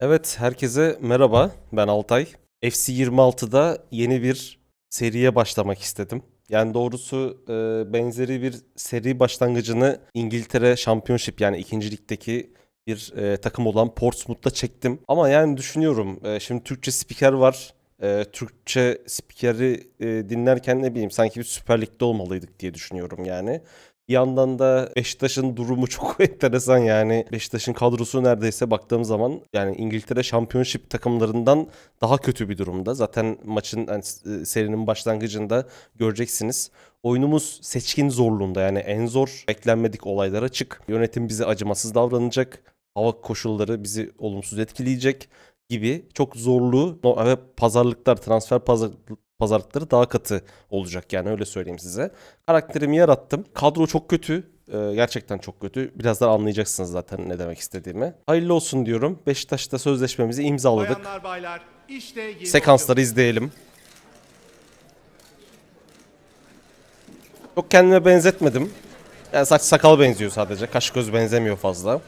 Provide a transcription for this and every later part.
Evet, herkese merhaba. Ben Altay. FC 26'da yeni bir seriye başlamak istedim. Yani doğrusu e, benzeri bir seri başlangıcını İngiltere Championship yani ikinci ligdeki bir e, takım olan Portsmouth'ta çektim. Ama yani düşünüyorum e, şimdi Türkçe spiker var. E, Türkçe spikeri e, dinlerken ne bileyim sanki bir Süper Lig'de olmalıydık diye düşünüyorum yani. Bir yandan da Beşiktaş'ın durumu çok enteresan yani. Beşiktaş'ın kadrosu neredeyse baktığım zaman yani İngiltere Championship takımlarından daha kötü bir durumda. Zaten maçın yani s- serinin başlangıcında göreceksiniz. Oyunumuz seçkin zorluğunda yani en zor beklenmedik olaylar açık. Yönetim bize acımasız davranacak. Hava koşulları bizi olumsuz etkileyecek gibi çok zorlu ve pazarlıklar, transfer pazar, pazarlıkları daha katı olacak yani öyle söyleyeyim size. Karakterimi yarattım. Kadro çok kötü. Ee, gerçekten çok kötü. Birazdan anlayacaksınız zaten ne demek istediğimi. Hayırlı olsun diyorum. Beşiktaş'ta sözleşmemizi imzaladık. Bayanlar baylar işte yeni Sekansları izleyelim. Çok kendime benzetmedim. Yani saç sakal benziyor sadece. Kaş göz benzemiyor fazla.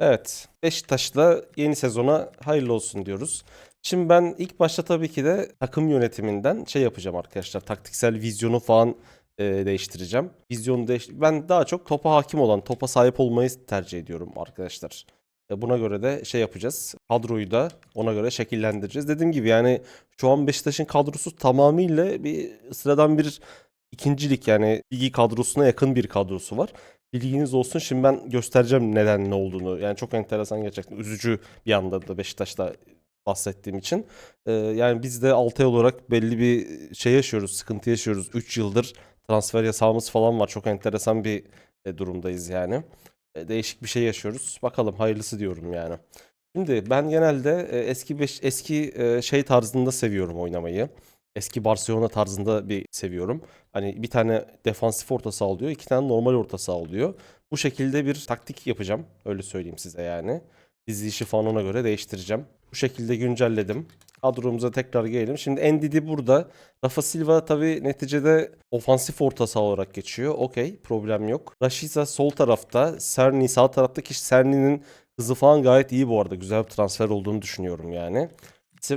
Evet. Beşiktaş'la yeni sezona hayırlı olsun diyoruz. Şimdi ben ilk başta tabii ki de takım yönetiminden şey yapacağım arkadaşlar. Taktiksel vizyonu falan e, değiştireceğim. Vizyonu değiş ben daha çok topa hakim olan, topa sahip olmayı tercih ediyorum arkadaşlar. E, Buna göre de şey yapacağız. Kadroyu da ona göre şekillendireceğiz. Dediğim gibi yani şu an Beşiktaş'ın kadrosu tamamıyla bir sıradan bir ikincilik yani ligi kadrosuna yakın bir kadrosu var. Bilginiz olsun. Şimdi ben göstereceğim neden ne olduğunu. Yani çok enteresan gerçekten. Üzücü bir anda da Beşiktaş'ta bahsettiğim için. Ee, yani biz de Altay olarak belli bir şey yaşıyoruz, sıkıntı yaşıyoruz. 3 yıldır transfer yasağımız falan var. Çok enteresan bir e, durumdayız yani. E, değişik bir şey yaşıyoruz. Bakalım hayırlısı diyorum yani. Şimdi ben genelde e, eski beş, eski e, şey tarzında seviyorum oynamayı. Eski Barcelona tarzında bir seviyorum. Hani bir tane defansif orta saha oluyor, iki tane normal orta saha oluyor. Bu şekilde bir taktik yapacağım. Öyle söyleyeyim size yani. Dizilişi falan ona göre değiştireceğim. Bu şekilde güncelledim. Kadromuza tekrar gelelim. Şimdi Ndidi burada. Rafa Silva tabii neticede ofansif orta saha olarak geçiyor. Okey problem yok. Rashica sol tarafta. Serni sağ tarafta ki Serni'nin hızı falan gayet iyi bu arada. Güzel bir transfer olduğunu düşünüyorum yani.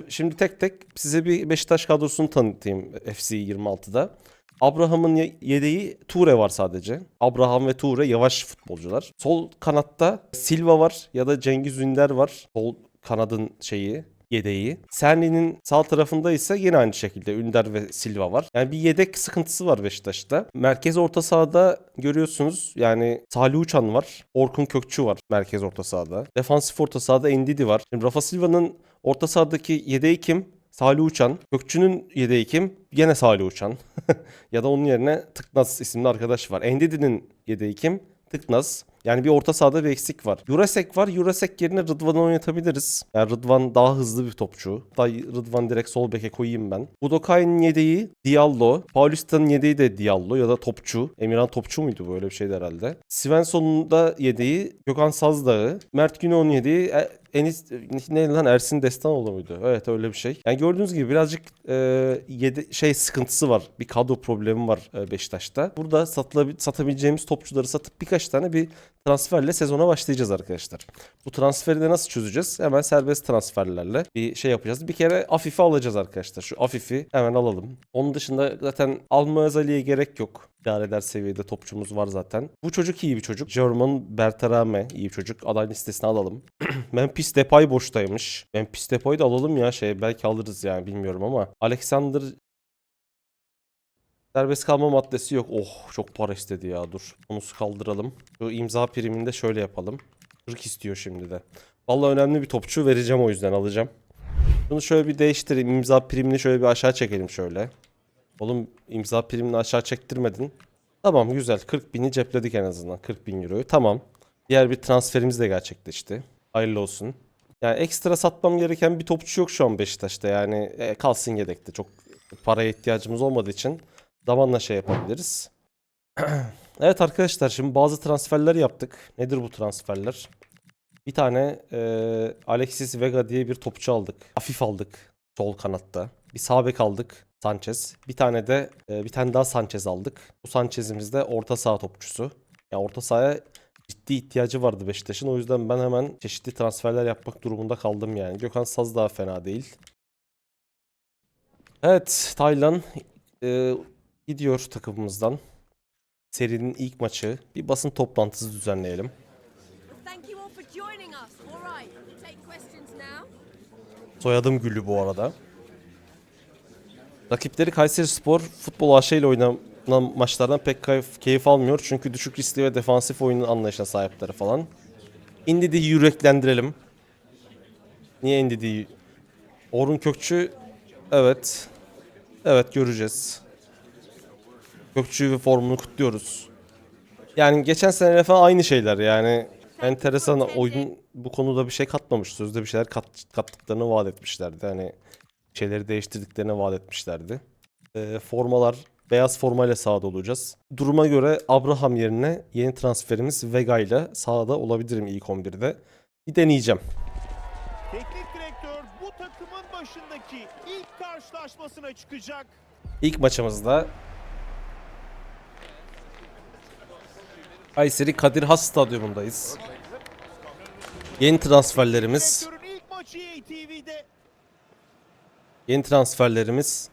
Şimdi tek tek size bir Beşiktaş kadrosunu tanıtayım FC 26'da. Abraham'ın ye- yedeği Ture var sadece. Abraham ve Ture yavaş futbolcular. Sol kanatta Silva var ya da Cengiz Ünder var. Sol kanadın şeyi yedeği. Serni'nin sağ tarafında ise yine aynı şekilde Ünder ve Silva var. Yani bir yedek sıkıntısı var Beşiktaş'ta. Merkez orta sahada görüyorsunuz yani Salih Uçan var. Orkun Kökçü var merkez orta sahada. Defansif orta sahada Endidi var. Şimdi Rafa Silva'nın orta sahadaki yedeği kim? Salih Uçan. Gökçü'nün yedeği kim? Gene Salih Uçan. ya da onun yerine Tıknaz isimli arkadaş var. Endidi'nin yedeği kim? Tıknaz. Yani bir orta sahada bir eksik var. Jurasek var. Jurasek yerine Rıdvan'ı oynatabiliriz. Yani Rıdvan daha hızlı bir topçu. Hatta Rıdvan direkt sol beke koyayım ben. Budokay'ın yedeği Diallo. Paulista'nın yedeği de Diallo ya da topçu. Emirhan topçu muydu böyle bir şeydi herhalde. Svensson'un da yedeği Gökhan Sazdağ'ı. Mert Günok'un yedeği e, Enis ne lan Ersin Destanoğlu muydu? Evet öyle bir şey. Yani gördüğünüz gibi birazcık e, yedi, şey sıkıntısı var. Bir kadro problemi var e, Beşiktaş'ta. Burada satılabil, satabileceğimiz topçuları satıp birkaç tane bir transferle sezona başlayacağız arkadaşlar. Bu transferi de nasıl çözeceğiz? Hemen serbest transferlerle bir şey yapacağız. Bir kere Afif'i alacağız arkadaşlar. Şu Afif'i hemen alalım. Onun dışında zaten Alma Özali'ye gerek yok. İdare eder seviyede topçumuz var zaten. Bu çocuk iyi bir çocuk. German Berterame iyi bir çocuk. Aday listesine alalım. Memphis Depay boştaymış. Memphis Depay'ı da alalım ya şey belki alırız yani bilmiyorum ama. Alexander Serbest kalma maddesi yok. Oh çok para istedi ya dur. Onu kaldıralım. Şu imza primini de şöyle yapalım. 40 istiyor şimdi de. Vallahi önemli bir topçu vereceğim o yüzden alacağım. Bunu şöyle bir değiştireyim. İmza primini şöyle bir aşağı çekelim şöyle. Oğlum imza primini aşağı çektirmedin. Tamam güzel. 40 bini cepledik en azından. 40 bin euroyu. Tamam. Diğer bir transferimiz de gerçekleşti. Hayırlı olsun. Yani ekstra satmam gereken bir topçu yok şu an Beşiktaş'ta. Yani e, kalsın yedekte. Çok paraya ihtiyacımız olmadığı için zamanla şey yapabiliriz. evet arkadaşlar şimdi bazı transferler yaptık. Nedir bu transferler? Bir tane e, Alexis Vega diye bir topçu aldık. Hafif aldık sol kanatta. Bir sağ bek aldık. Sanchez. Bir tane de e, bir tane daha Sanchez aldık. Bu Sanchez'imiz de orta saha topçusu. Yani orta sahaya ciddi ihtiyacı vardı Beşiktaş'ın. O yüzden ben hemen çeşitli transferler yapmak durumunda kaldım yani. Gökhan Saz daha fena değil. Evet, Taylan e, gidiyor takımımızdan. Serinin ilk maçı. Bir basın toplantısı düzenleyelim. Soyadım Gülü bu arada. Rakipleri Kayseri Spor futbol AŞ ile oynanan maçlardan pek keyif, almıyor. Çünkü düşük riskli ve defansif oyun anlayışına sahipleri falan. Indidi'yi yüreklendirelim. Niye Indidi'yi? Orhun Kökçü evet. Evet göreceğiz. Kökçü ve formunu kutluyoruz. Yani geçen sene falan aynı şeyler yani. Enteresan oyun bu konuda bir şey katmamış. Sözde bir şeyler kat, kattıklarını vaat etmişlerdi. Hani şeyleri değiştirdiklerini vaat etmişlerdi. Ee, formalar beyaz formayla sahada olacağız. Duruma göre Abraham yerine yeni transferimiz Vega ile sahada olabilirim ilk 11'de. Bir deneyeceğim. Teknik direktör bu takımın başındaki ilk karşılaşmasına çıkacak. İlk maçımızda Kayseri Kadir Has Stadyumundayız. Yeni transferlerimiz, Direktörün ilk maçı ATV'de. Yeni transferlerimiz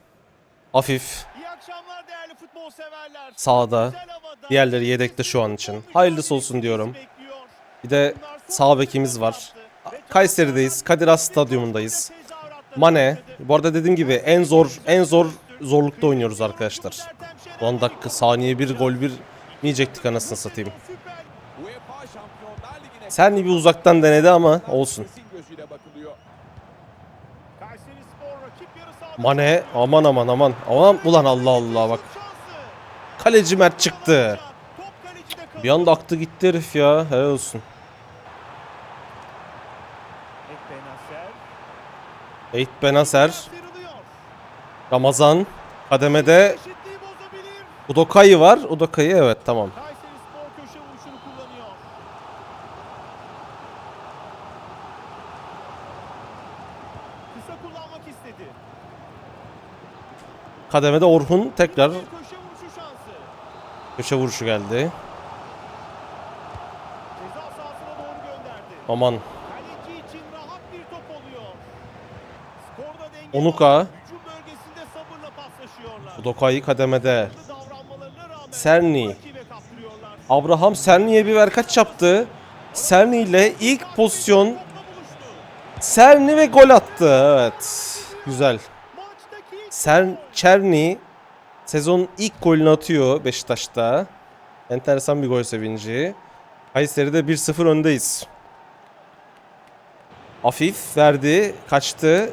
Afif, İyi akşamlar değerli futbol severler. sağda, diğerleri yedekte şu an için. Hayırlısı olsun diyorum. Bir de sağ bekimiz var. Kayseri'deyiz, Kadir Has Stadyumundayız. Mane, bu arada dediğim gibi en zor en zor zorlukta oynuyoruz arkadaşlar. 10 dakika saniye bir gol bir yiyecektik anasını satayım. Sen bir uzaktan denedi ama olsun. kesin gözüyle bakılıyor. Kayseri Spor rakip yarı sahada. Mane aman aman aman. Aman ulan Allah Allah bak. Kaleci Mert çıktı. Bir anda aktı gitti herif ya. Helal olsun. Eyt Benaser. Ramazan, kademede Eşitliği bozabilir. Udokay var. Udokay evet tamam. Kayseri Spor köşe vuruşunu kullanıyor. Kısa kullanmak istedi. Kademede Orhun tekrar köşe vuruşu geldi. Aman Onuka. Udokay kademede. Serni. Abraham Serni'ye bir verkaç yaptı. Serni ile ilk pozisyon. Serni ve gol attı. Evet. Güzel. Ser Çerni sezonun ilk golünü atıyor Beşiktaş'ta. Enteresan bir gol sevinci. Kayseri'de 1-0 öndeyiz. Afif verdi, kaçtı.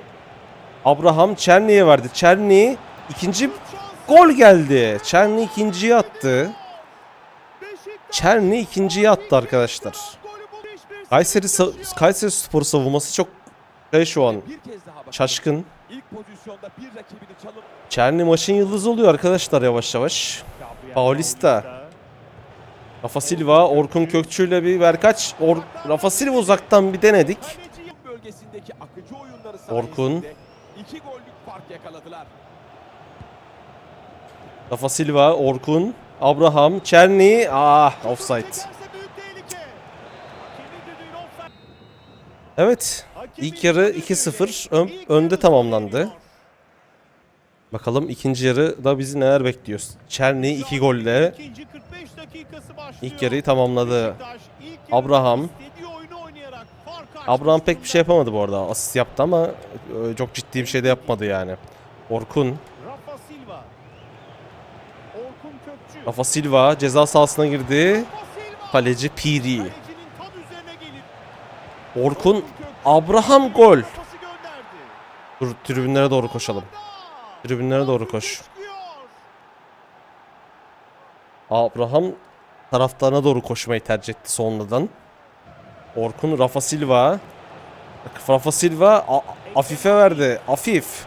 Abraham Çerni'ye verdi. Çerni ikinci gol geldi. Çerni ikinciyi attı. Çerni ikinciyi attı arkadaşlar. golü bu. 5-1 Kayseri Kayseri Spor savunması çok şey şu an şaşkın. İlk pozisyonda bir rakibini çalıp Çerni maçın yıldızı oluyor arkadaşlar yavaş yavaş. Paulista. Rafa Silva, Orkun Kökçü ile bir verkaç. Or Rafa Silva uzaktan bir denedik. kaleci bölgesindeki akıcı oyunları Orkun. iki gollük fark yakaladılar. Rafa Silva, Orkun, Abraham, Çerni. Ah offside. Evet. İlk yarı düdüğü 2-0 ön- önde tamamlandı. Bakalım ikinci yarı da bizi neler bekliyor. Çerni 2 golle İkinci 45 dakikası başlıyor. ilk yarıyı tamamladı. Abraham. Abraham pek bir şey yapamadı bu arada. Asist yaptı ama e, çok ciddi bir şey de yapmadı yani. Orkun, Rafa Silva. Ceza sahasına girdi. Kaleci Piri. Orkun, Abraham gol. pası gönderdi. Dur tribünlere doğru koşalım. Tribünlere doğru koş. Abraham taraftarına doğru koşmayı tercih etti sonradan. Orkun Rafa Silva. Rafa Silva A- Afif'e verdi. Afif.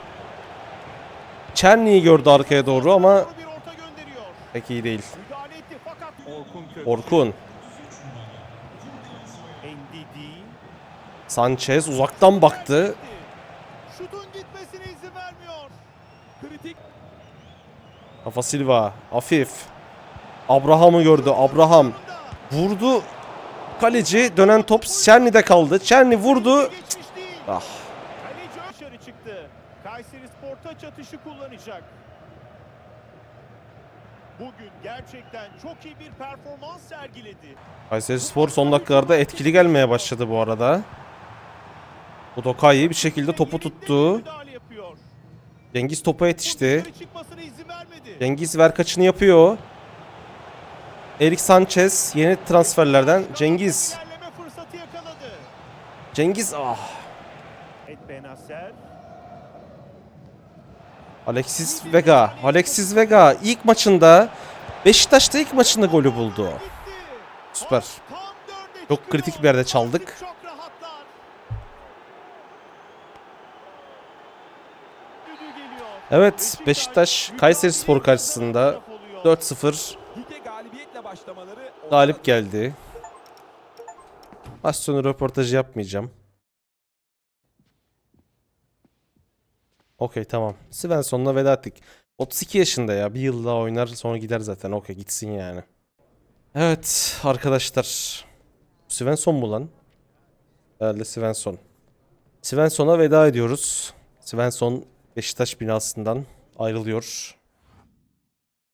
Çerni'yi gördü arkaya doğru ama pek iyi değil. Orkun Kökçü. Orkun. Ndidi. Sanchez uzaktan baktı. Şutun gitmesine izin vermiyor. Kritik Rafa Silva. Afif. Abraham'ı gördü. Abraham. Vurdu. Kaleci dönen top Çerni'de kaldı. Çerni vurdu. Ah. Kaleci dışarı çıktı. Kayseri Spor taç atışı kullanacak. Bugün gerçekten çok iyi bir performans sergiledi. Kayseri Spor son dakikalarda etkili gelmeye başladı bu arada. Udokai bir şekilde topu tuttu. Cengiz topa yetişti. Cengiz ver kaçını yapıyor. Erik Sanchez yeni transferlerden Cengiz. Cengiz ah. Alexis Vega. Alexis Vega ilk maçında Beşiktaş'ta ilk maçında golü buldu. Süper. Çok kritik bir yerde çaldık. Evet Beşiktaş Kayseri Spor karşısında 4-0 Lige galibiyetle başlamaları galip geldi. Maç sonu röportajı yapmayacağım. Okey tamam. Svensson'la veda ettik. 32 yaşında ya. Bir yıl daha oynar sonra gider zaten. Okey gitsin yani. Evet arkadaşlar. Svensson mu lan? Herhalde Svensson. Svensson'a veda ediyoruz. Svensson Beşiktaş binasından ayrılıyor.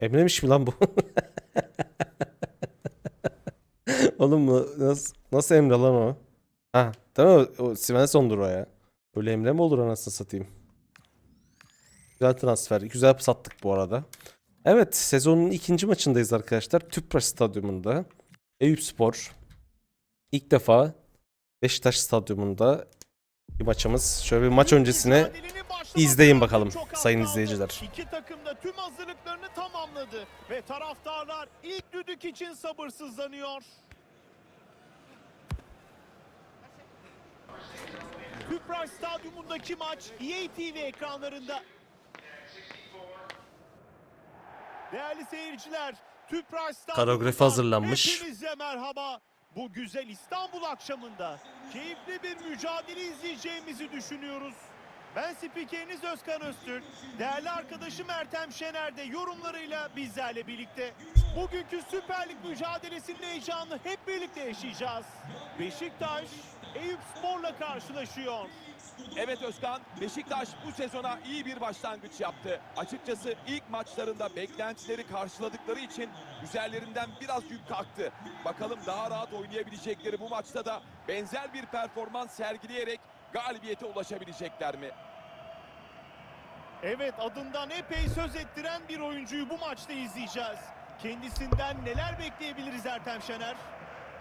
Emremiş mi lan bu? Oğlum bu nasıl, nasıl Emre lan o? Ha, mi? O Svensson'dur o ya. Öyle Emre mi olur anasını satayım? Güzel transfer. Güzel sattık bu arada. Evet sezonun ikinci maçındayız arkadaşlar. Tüpraş Stadyumunda. Eyüp Spor. İlk defa Beşiktaş Stadyumunda bir maçımız. Şöyle bir maç öncesine izleyin bakalım sayın izleyiciler. İki takım da tüm hazırlıklarını tamamladı ve taraftarlar ilk düdük için sabırsızlanıyor. Tüpraş Stadyumundaki maç EA TV ekranlarında. Değerli seyirciler, Tüpraş Koreografi hazırlanmış. Hepinize merhaba. Bu güzel İstanbul akşamında keyifli bir mücadele izleyeceğimizi düşünüyoruz. Ben spikeriniz Özkan Öztürk. Değerli arkadaşım Ertem Şener de yorumlarıyla bizlerle birlikte. Bugünkü Süper Lig mücadelesinin heyecanını hep birlikte yaşayacağız. Beşiktaş Eyüp Spor'la karşılaşıyor. Evet Özkan, Beşiktaş bu sezona iyi bir başlangıç yaptı. Açıkçası ilk maçlarında beklentileri karşıladıkları için üzerlerinden biraz yük kalktı. Bakalım daha rahat oynayabilecekleri bu maçta da benzer bir performans sergileyerek galibiyete ulaşabilecekler mi? Evet adından epey söz ettiren bir oyuncuyu bu maçta izleyeceğiz. Kendisinden neler bekleyebiliriz Ertem Şener?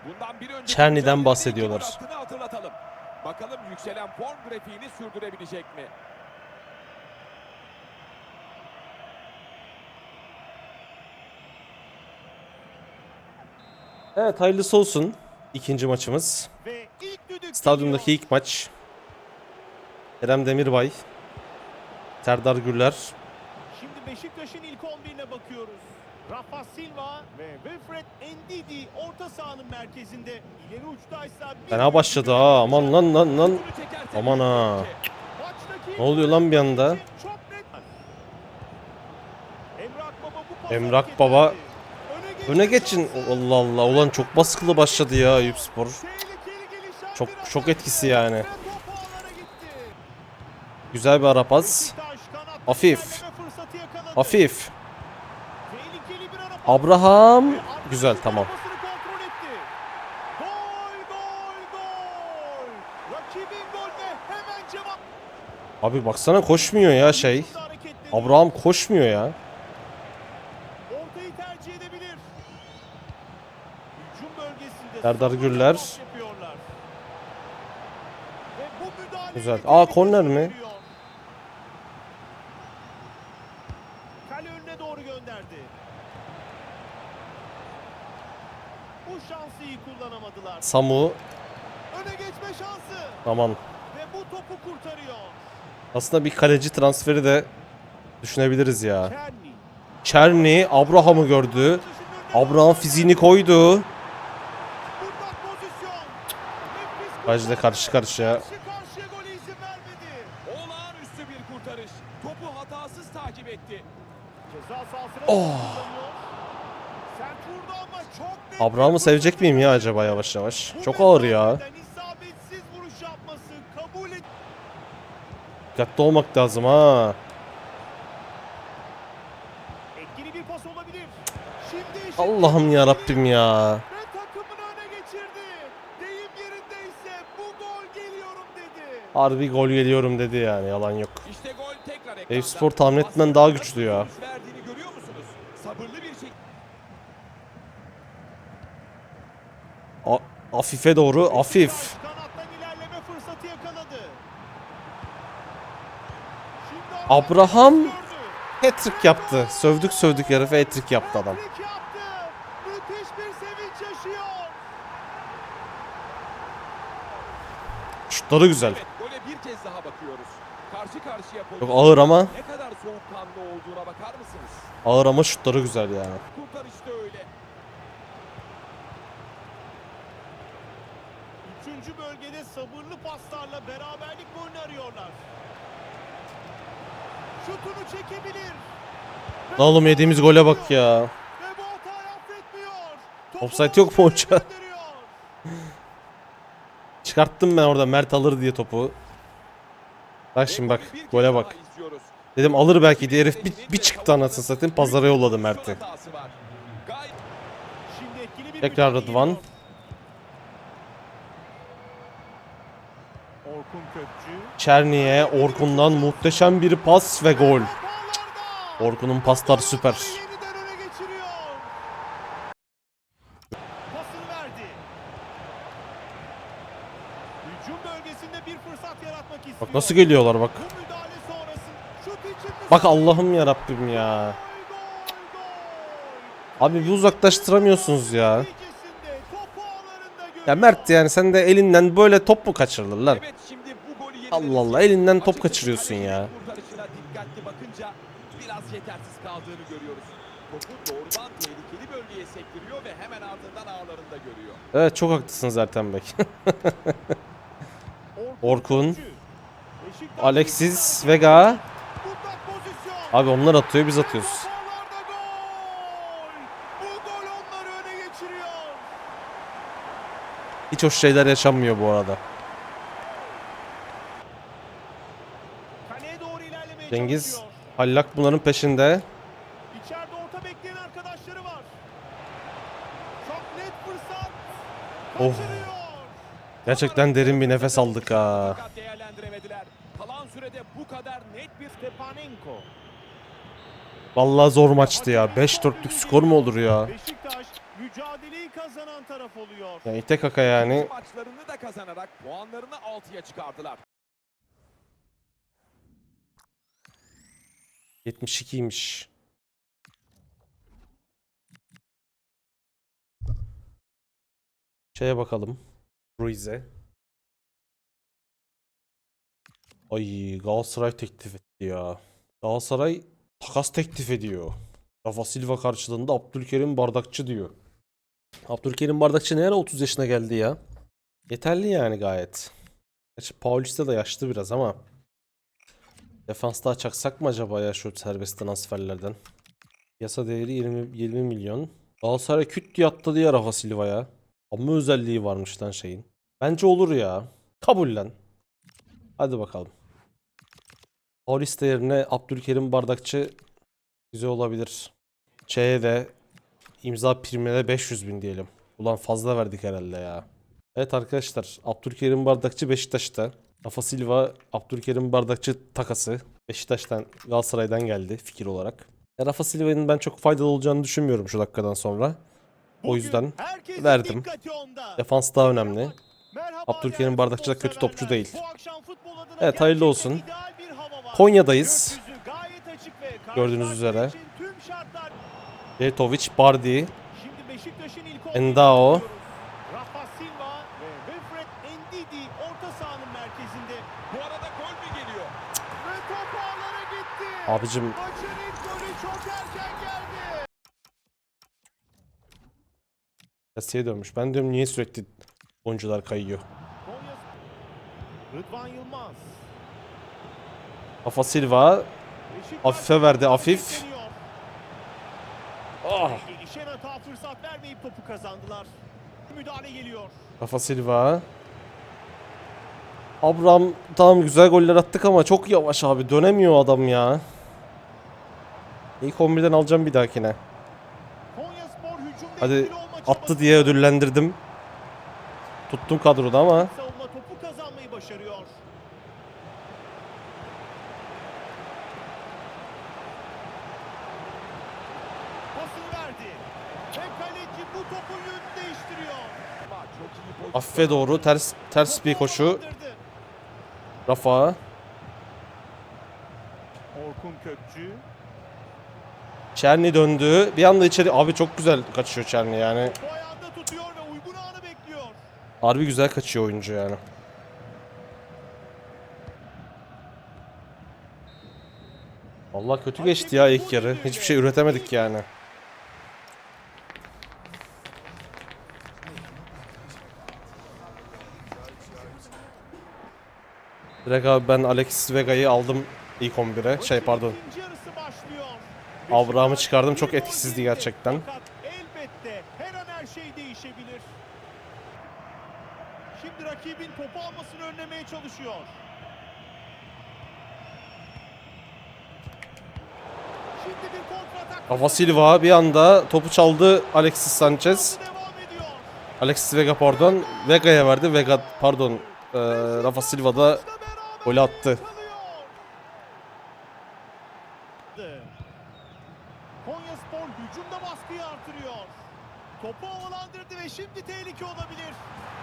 Bundan bir önceki Çerni'den bahsediyorlar. hatırlatalım. Bakalım yükselen form grafiğini sürdürebilecek mi? Evet hayırlısı olsun. İkinci maçımız. Ve ilk düdük Stadyumdaki ilk maç. Kerem Demirbay. Serdar Gürler. Şimdi Beşiktaş'ın ilk 11'ine bakıyoruz. Rafa Silva ve Wilfred Ndidi orta sahanın merkezinde. İleri uçtaysa Fena başladı ha. Aman lan lan lan. Aman ha. Ne oluyor lan bir anda? Emrak Baba. Öne geçin. Allah Allah. Ulan çok baskılı başladı ya Eyüp Spor. Çok- çok etkisi yani. Güzel bir ara pas. Beşiktaş kanatta Hafif. Hafif. Abraham. Güzel tamam. Abi baksana koşmuyor ya şey. Abraham koşmuyor ya. Serdar müdahaleyi Güzel. Aa, korner mi? veriyor. Kale önüne doğru gönderdi. Bu şansı iyi kullanamadılar. Samu. Öne geçme şansı Aman. ve bu topu kurtarıyor. Aslında bir kaleci transferi de düşünebiliriz ya. Çerni. Abraham'ı gördü. Abraham fiziğini koydu. De karşı karşıya. Karşı karşıya gole izin vermedi. Olağanüstü bir kurtarış. Topu hatasız takip etti. Ceza sahasına Oh. kullanıyor. Sert vurdu ama çok net. Abraham'ı sevecek miyim ya acaba yavaş yavaş? Çok ağır ya. Dikkatli olmak lazım ha. Allah'ım ya Rabbim ya. Harbi gol geliyorum dedi yani yalan yok. İşte gol tekrar ekranda. Eyüpspor tahmin etmeden daha güçlü ya. Nasıl verdiğini görüyor musunuz? Sabırlı bir şekilde. A- Afife doğru Afif. Kanattan ilerleme fırsatı yakaladı. Şimdi Abraham hat-trick yaptı. Sövdük sövdük herife hat-trick yaptı adam. Şutları güzel. Evet, gole bir kez daha bakıyoruz. Karşı karşıya Çok ağır ama Ne kadar soğukkanlı olduğuna bakar mısınız? ağır ama şutları güzel yani. Kurtarış da öyle. Üçüncü bölgede sabırlı paslarla beraberlik golünü arıyorlar. Şutunu çekebilir. Lan oğlum yediğimiz gole bak ya. Offside yok mu hoca? Çıkarttım ben orada Mert alır diye topu. Bak şimdi bak gole bak. Dedim alır belki diye herif bir, bir çıktı anasını satayım pazara yolladı Mert'i. Tekrar Rıdvan. geliyor. Orkun Kökçü. Çerni'ye Orkun'dan muhteşem bir pas ve gol. Orkun'un paslar süper. Yeniden öne geçiriyor. Pasını verdi. Hücum bölgesinde bir fırsat yaratmak istiyor. Bak nasıl geliyorlar bak. Bak Allah'ım ya Rabbim ya. Abi bir uzaklaştıramıyorsunuz ya. Ya Mert yani sen de elinden böyle top mu kaçırılır lan? Allah Allah elinden top kaçırıyorsun ya. Biraz yetersiz kaldığını görüyoruz. Topu doğrudan tehlikeli bölgeye sektiriyor ve hemen ardından ağlarında görüyor. Evet çok haklısın zaten Bek. Orkun, Alexis, Vega. Abi onlar atıyor biz atıyoruz. Hiç hoş şeyler yaşanmıyor bu arada. Cengiz. Hallak bunların peşinde. İçeride orta bekleyen arkadaşları var. Çok net fırsat. Oh. Gerçekten derin bir nefes aldık ha. Değerlendiremediler. Kalan sürede bu kadar net bir Stepanenko. Vallahi zor maçtı ya. 5-4'lük skor mu olur ya? Beşiktaş mücadeleyi kazanan taraf oluyor. Ya ite kaka yani. maçlarını da kazanarak puanlarını 6'ya çıkardılar. 72'ymiş. Şeye bakalım. Ruiz'e. Ay Galatasaray teklif etti ya. Galatasaray takas teklif ediyor. Rafa Silva karşılığında Abdülkerim Bardakçı diyor. Abdülkerim Bardakçı ne ara 30 yaşına geldi ya? Yeterli yani gayet. Gerçi Paulista da yaşlı biraz ama. Defansta açaksak mı acaba ya şu serbest transferlerden? Yasa değeri 20, 20 milyon. Galatasaray küt diye atladı ya Rafa Silva'ya. Ama özelliği varmış lan şeyin. Bence olur ya. Kabul lan. Hadi bakalım. Paulista yerine Abdülkerim Bardakçı güzel olabilir. Ç'ye de imza primine de 500 bin diyelim. Ulan fazla verdik herhalde ya. Evet arkadaşlar Abdülkerim Bardakçı Beşiktaş'ta. Rafa Silva Abdülkerim Bardakçı takası Beşiktaş'tan Galatasaray'dan geldi fikir olarak. E, Rafa Silva'nın ben çok faydalı olacağını düşünmüyorum şu dakikadan sonra. O yüzden verdim. defans daha önemli. Abdülkerim Bardakçı da kötü topçu değil. Evet, hayırlı olsun. Konya'dayız. Gördüğünüz üzere. Betovic, Bardi, Endao. oyuncuyu görüyoruz. Rafa Silva ve Wilfred Ndidi orta sahanın merkezinde. Bu arada gol mü geliyor? Ve top ağlara gitti. Abicim. Kasya'ya dönmüş. Ben diyorum niye sürekli oyuncular kayıyor. Rıdvan Yılmaz. Rafa Silva Afife verdi, Afif. Ah. Gelişen hata fırsat vermeyip topu kazandılar. Müdahale geliyor. Rafa Silva. Abraham tamam güzel goller attık ama çok yavaş abi. Dönemiyor adam ya. İlk 11'den alacağım bir dahakine. Hadi attı diye ödüllendirdim. Tuttum kadroda ama. Affe doğru ters ters bir koşu. Rafa. Orkun Kökçü. Çerni döndü. Bir anda içeri abi çok güzel kaçıyor Çerni yani. Bu ayağında tutuyor ve uygun anı bekliyor. Harbi güzel kaçıyor oyuncu yani. Allah kötü geçti ya ilk yarı. Hiçbir şey üretemedik yani. Direkt abi ben Alexis Vega'yı aldım ilk 11'e. Şey pardon. Abraham'ı çıkardım. Çok etkisizdi gerçekten. Elbette her an her şey değişebilir. Şimdi rakibin topu almasını önlemeye çalışıyor. Şimdi Silva bir anda topu çaldı Alexis Sanchez. Alexis Vega pardon. Vega'ya verdi. Vega pardon. Ee, Rafa Silva da Golü attı. Konya Spor hücumda baskıyı artırıyor. Topu havalandırdı ve şimdi tehlike olabilir.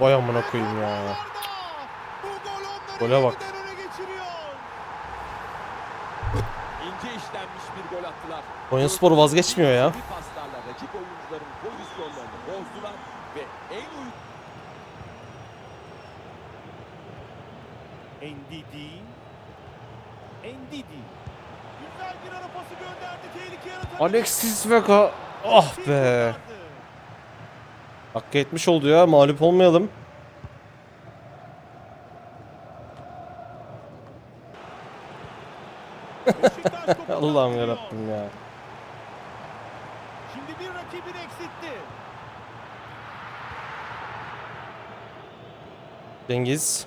Vay amına koyayım ya. Bu gol Gole bak. İnce işlenmiş bir gol attılar. Konyaspor vazgeçmiyor ya. Paslarla rakip oyuncuların pozisyonlarını bozdular ve en uygun Ndidi. Ndidi. Güzel bir ara pası gönderdi. Tehlike yaratan. Alexis Vega. Ah be. Hakkı etmiş oldu ya. Mağlup olmayalım. Allah'ım yarabbim ya. Şimdi bir rakibini eksiltti. Cengiz.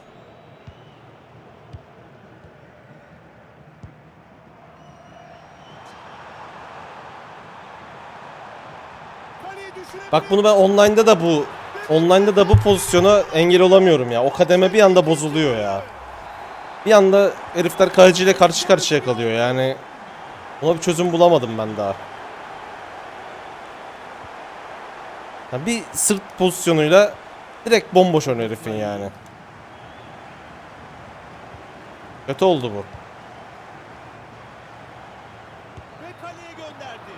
Bak bunu ben online'da da bu online'da da bu pozisyona engel olamıyorum ya. O kademe bir anda bozuluyor ya. Bir anda herifler kaleciyle karşı karşıya kalıyor yani. Buna bir çözüm bulamadım ben daha. Ya bir sırt pozisyonuyla direkt bomboş ön herifin yani. Kötü oldu bu. Ve kaleye gönderdi.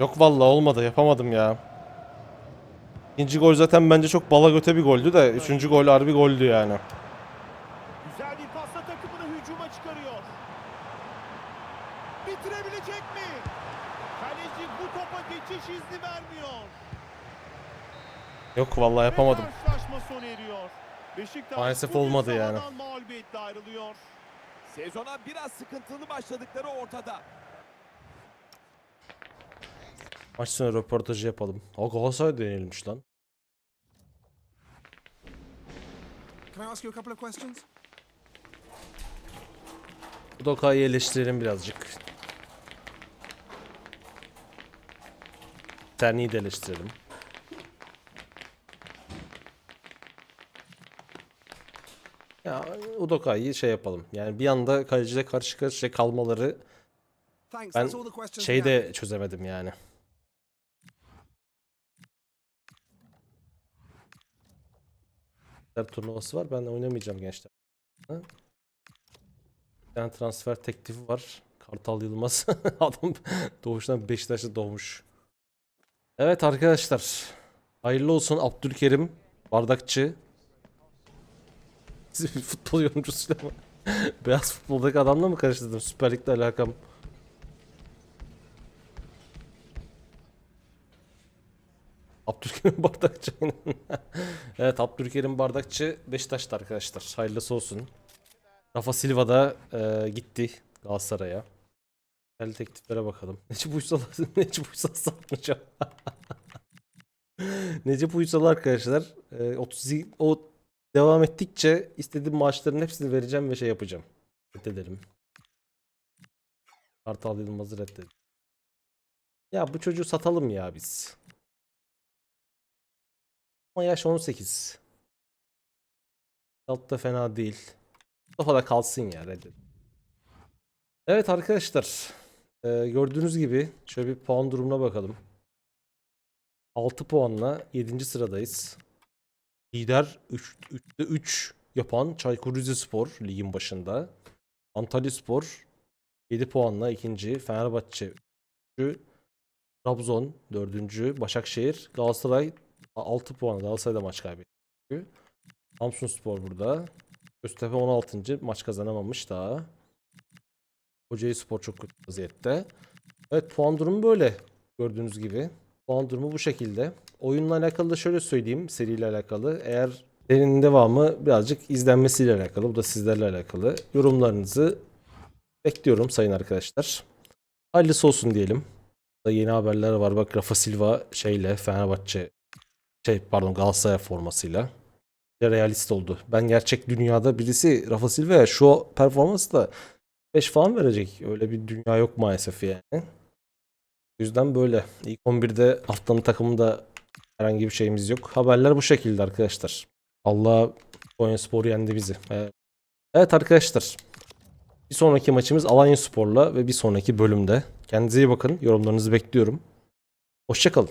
Yok vallahi olmadı yapamadım ya. İkinci gol zaten bence çok bala göte bir goldü de üçüncü gol harbi goldü yani. Güzel bir pasla takımını hücuma çıkarıyor. Bitirebilecek mi? Kaleci bu topa geçiş izni vermiyor. Yok vallahi yapamadım. Ve karşılaşma sona eriyor. Beşiktaş Maalesef olmadı yani. sahadan mağlubiyetle ayrılıyor. sezona biraz sıkıntılı başladıkları ortada. Maç sonu röportajı yapalım. O Galatasaray denilmiş lan. Can I ask you a couple of questions? Bu Doka'yı eleştirelim birazcık. Terni'yi de eleştirelim. Ya Udoka'yı şey yapalım. Yani bir anda kaleciyle karşı karşıya kalmaları ben şeyi de çözemedim yani. Gençler turnuvası var. Ben oynamayacağım gençler. Ha? Bir tane transfer teklifi var. Kartal Yılmaz. Adam doğuştan Beşiktaş'ta doğmuş. Evet arkadaşlar. Hayırlı olsun Abdülkerim Bardakçı. Futbol yorumcusuyla mı? Beyaz futboldaki adamla mı karıştırdım? Süper Lig'le alakam. Abdülkerim Bardakçı. evet Abdülkerim Bardakçı Beşiktaş'ta arkadaşlar. Hayırlısı olsun. Rafa Silva da e, gitti Galatasaray'a. Gel tekliflere bakalım. Necip Uysal, Necip Uysal satmayacağım. Necip Uysal arkadaşlar e, 30 o devam ettikçe istediğim maaşların hepsini vereceğim ve şey yapacağım. Reddedelim. Kartal Yılmaz'ı reddedelim. Ya bu çocuğu satalım ya biz. Ama yaş 18. Alt da fena değil. Mustafa da kalsın ya reddet. Evet arkadaşlar. e, gördüğünüz gibi şöyle bir puan durumuna bakalım. 6 puanla 7. sıradayız. Lider 3, 3'te 3 yapan Çaykur Rizespor ligin başında. Antalya Spor 7 puanla ikinci. Fenerbahçe 3. Trabzon 4. Başakşehir. Galatasaray 6 puan. Galatasaray da maç kaybetti. Samsun Spor burada. Göztepe 16. Maç kazanamamış daha. Kocaeli Spor çok kötü vaziyette. Evet puan durumu böyle. Gördüğünüz gibi. Puan durumu bu şekilde. Oyunla alakalı da şöyle söyleyeyim seriyle alakalı. Eğer serinin devamı birazcık izlenmesiyle alakalı. Bu da sizlerle alakalı. Yorumlarınızı bekliyorum sayın arkadaşlar. Hayırlısı olsun diyelim. Da yeni haberler var. Bak Rafa Silva şeyle Fenerbahçe şey pardon Galatasaray formasıyla realist oldu. Ben gerçek dünyada birisi Rafa Silva'ya şu performansla 5 falan verecek. Öyle bir dünya yok maalesef yani. O yüzden böyle. İlk 11'de haftanın takımında herhangi bir şeyimiz yok. Haberler bu şekilde arkadaşlar. Allah Konya Spor yendi bizi. Evet. arkadaşlar. Bir sonraki maçımız Alanya Spor'la ve bir sonraki bölümde. Kendinize iyi bakın. Yorumlarınızı bekliyorum. Hoşçakalın.